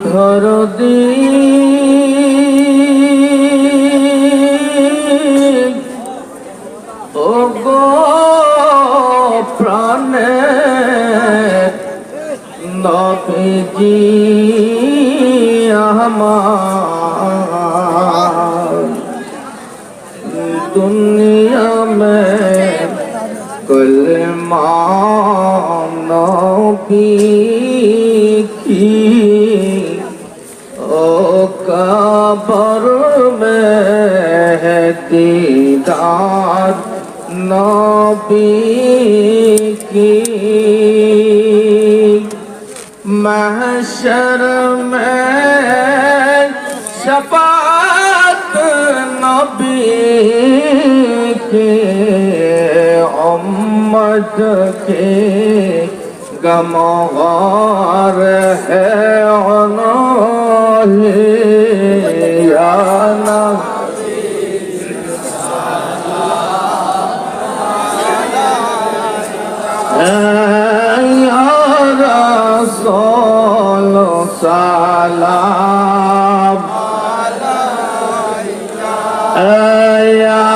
ঘর ও গো প্রাণে নবীজি আমার। দুনিয়া মে কলমা নবী। কবর দিদার নবী কি محشر میں شفاعت نبی کی امت کے گمغار ہے انہی والسلام. عليك يا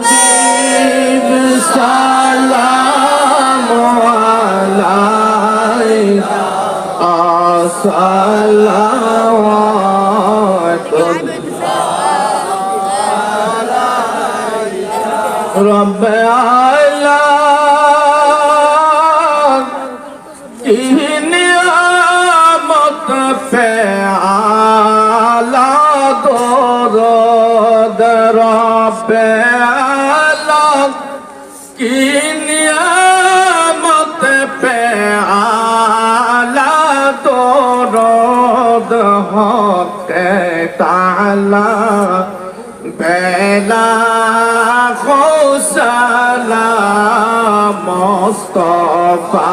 حبيب السلام عليك. الصلوات رب على إني লুৎফে আলা দরদ রবে আলা কি নিয়ামত পে আলা দরদ তালা বেলা খোসালা মোস্তফা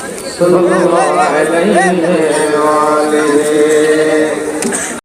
صلى الله عليه وآله